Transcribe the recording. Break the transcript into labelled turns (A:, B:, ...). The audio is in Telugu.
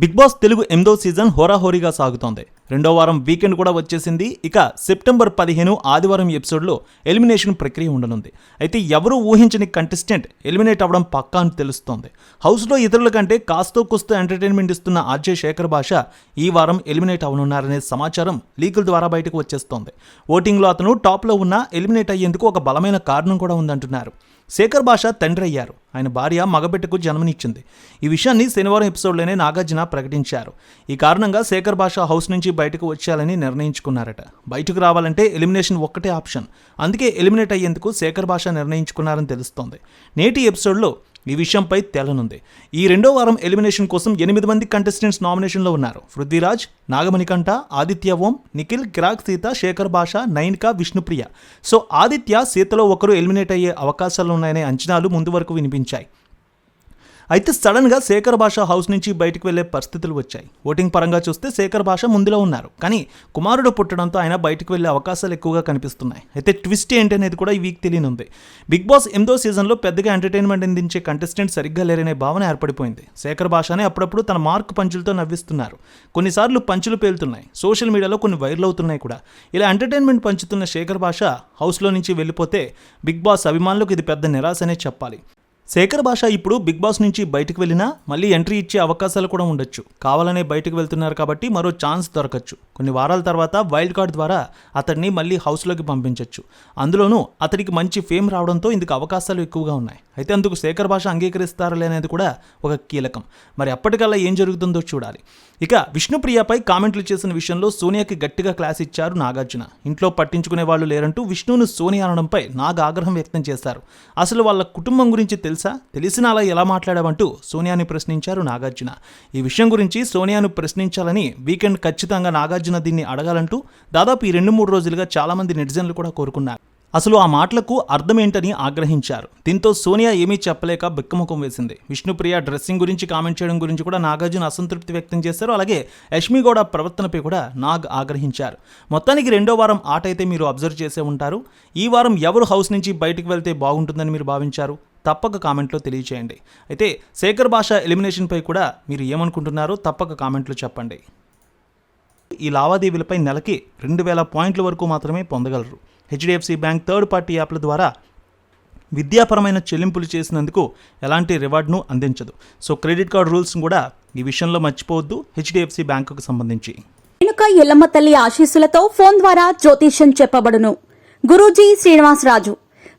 A: బిగ్ బాస్ తెలుగు ఎనిమిదో సీజన్ హోరాహోరీగా సాగుతోంది. రెండో వారం వీకెండ్ కూడా వచ్చేసింది. ఇక సెప్టెంబర్ పదిహేను ఆదివారం ఎపిసోడ్లో ఎలిమినేషన్ ప్రక్రియ ఉండనుంది. అయితే ఎవరు ఊహించని కంటెస్టెంట్ ఎలిమినేట్ అవ్వడం పక్కా అని తెలుస్తోంది. హౌస్లో ఇతరుల కంటే కాస్తో కుస్తో ఎంటర్టైన్మెంట్ ఇస్తున్న ఆర్జే శేఖర్ భాష ఈ వారం ఎలిమినేట్ అవనున్నారనే సమాచారం లీకుల ద్వారా బయటకు వచ్చేస్తోంది. ఓటింగ్లో అతను టాప్లో ఉన్న ఎలిమినేట్ అయ్యేందుకు ఒక బలమైన కారణం కూడా ఉందంటున్నారు. శేఖర్ భాష తండ్రి అయ్యారు. ఆయన భార్య మగబిడ్డకు జన్మనిచ్చింది. ఈ విషయాన్ని శనివారం ఎపిసోడ్లోనే నాగార్జున ప్రకటించారు. ఈ కారణంగా శేఖర్ భాష హౌస్ నుంచి బయటకు వచ్చేయాలని నిర్ణయించుకున్నారట. బయటకు రావాలంటే ఎలిమినేషన్ ఒక్కటే ఆప్షన్. అందుకే ఎలిమినేట్ అయ్యేందుకు శేఖర్ భాష నిర్ణయించుకున్నారని తెలుస్తోంది. నేటి ఎపిసోడ్లో ఈ విషయంపై తేలనుంది ఈ రెండో వారం ఎలిమినేషన్ కోసం ఎనిమిది మంది కంటెస్టెంట్స్ నామినేషన్లో ఉన్నారు. పృథ్వీరాజ్ నాగమణికంఠ ఆదిత్య ఓం నిఖిల్ కిరాక్ సీత శేఖర్ భాష నైన్క విష్ణుప్రియ. సో ఆదిత్య సీతలో ఒకరు ఎలిమినేట్ అయ్యే అవకాశాలు ఉన్నాయనే అంచనాలు ముందు వరకు వినిపించాయి. అయితే సడన్గా శేఖర్ భాష హౌస్ నుంచి బయటకు వెళ్ళే పరిస్థితులు వచ్చాయి. ఓటింగ్ పరంగా చూస్తే శేఖర్ భాష ముందులో ఉన్నారు. కానీ కుమారుడు పుట్టడంతో ఆయన బయటకు వెళ్ళే అవకాశాలు ఎక్కువగా కనిపిస్తున్నాయి. అయితే ట్విస్ట్ ఏంటి అనేది కూడా ఈ వీక్ తెలియనుంది. బిగ్ బాస్ ఎనిమిదో సీజన్లో పెద్దగా ఎంటర్టైన్మెంట్ అందించే కంటెస్టెంట్ సరిగ్గా లేరనే భావన ఏర్పడిపోయింది. శేఖర్ భాషనే అప్పుడప్పుడు తన మార్క్ పంచులతో నవ్విస్తున్నారు. కొన్నిసార్లు పంచులు పేలుతున్నాయి. సోషల్ మీడియాలో కొన్ని వైరల్ అవుతున్నాయి కూడా. ఇలా ఎంటర్టైన్మెంట్ పంచుతున్న శేఖర్ భాష హౌస్లో నుంచి వెళ్ళిపోతే బిగ్ బాస్ అభిమానులకు ఇది పెద్ద నిరాశనే చెప్పాలి. శేఖర్ భాష ఇప్పుడు బిగ్ బాస్ నుంచి బయటకు వెళ్ళినా మళ్ళీ ఎంట్రీ ఇచ్చే అవకాశాలు కూడా ఉండొచ్చు. కావాలనే బయటకు వెళ్తున్నారు కాబట్టి మరో ఛాన్స్ దొరకచ్చు. కొన్ని వారాల తర్వాత వైల్డ్ కార్డ్ ద్వారా అతడిని మళ్ళీ హౌస్లోకి పంపించవచ్చు అందులోనూ అతడికి మంచి ఫేమ్ రావడంతో ఇందుకు అవకాశాలు ఎక్కువగా ఉన్నాయి. అయితే అందుకు శేఖర్ భాష అంగీకరిస్తారా లేనేది కూడా ఒక కీలకం. మరి అప్పటికల్లా ఏం జరుగుతుందో చూడాలి. ఇక విష్ణుప్రియపై కామెంట్లు చేసిన విషయంలో సోనియాకి గట్టిగా క్లాస్ ఇచ్చారు నాగార్జున. ఇంట్లో పట్టించుకునే వాళ్ళు లేరంటూ విష్ణును సోనియా అనడంపై నాగ ఆగ్రహం వ్యక్తం చేశారు. అసలు వాళ్ళ కుటుంబం గురించి తెలిసి తెలిసిన అలా ఎలా మాట్లాడావంటూ సోనియాని ప్రశ్నించారు నాగార్జున. ఈ విషయం గురించి సోనియాను ప్రశ్నించాలని వీకెండ్ ఖచ్చితంగా నాగార్జున దీన్ని అడగాలంటూ దాదాపు ఈ రెండు మూడు రోజులుగా చాలామంది నెటిజన్లు కూడా కోరుకున్నారు. అసలు ఆ మాటలకు అర్థం ఏంటని ఆగ్రహించారు. దీంతో సోనియా ఏమీ చెప్పలేక బిక్కముఖం వేసింది. విష్ణుప్రియ డ్రెస్సింగ్ గురించి కామెంట్ చేయడం గురించి కూడా నాగార్జున అసంతృప్తి వ్యక్తం చేశారు. అలాగే యష్మి గౌడ ప్రవర్తనపై కూడా నాగ్ ఆగ్రహించారు. మొత్తానికి రెండో వారం ఆట అయితే మీరు అబ్జర్వ్ చేసే ఉంటారు. ఈ వారం ఎవరు హౌస్ నుంచి బయటకు వెళ్తే బాగుంటుందని మీరు భావించారు? తప్పక కామెంట్లో తెలియచేయండి. అయితే శేఖర్ భాష ఎలిమినేషన్పై కూడా మీరు ఏమనుకుంటున్నారో తప్పక కామెంట్లో చెప్పండి. ఈ లావాదేవీలపై నెలకి రెండు వేల పాయింట్ల వరకు మాత్రమే పొందగలరు. హెచ్డిఎఫ్సి బ్యాంక్ థర్డ్ పార్టీ యాప్ల ద్వారా విద్యాపరమైన చెల్లింపులు చేసినందుకు ఎలాంటి రివార్డ్ను అందించదు. సో క్రెడిట్ కార్డ్ రూల్స్ కూడా ఈ విషయంలో మర్చిపోవద్దు. హెచ్డిఎఫ్సి బ్యాంకుకు సంబంధించి.
B: రేణుక ఎల్లమ్మ తల్లి ఆశీస్సులతో ఫోన్ ద్వారా జ్యోతిష్యం చెప్పబడును. గురూజీ శ్రీనివాసరాజు.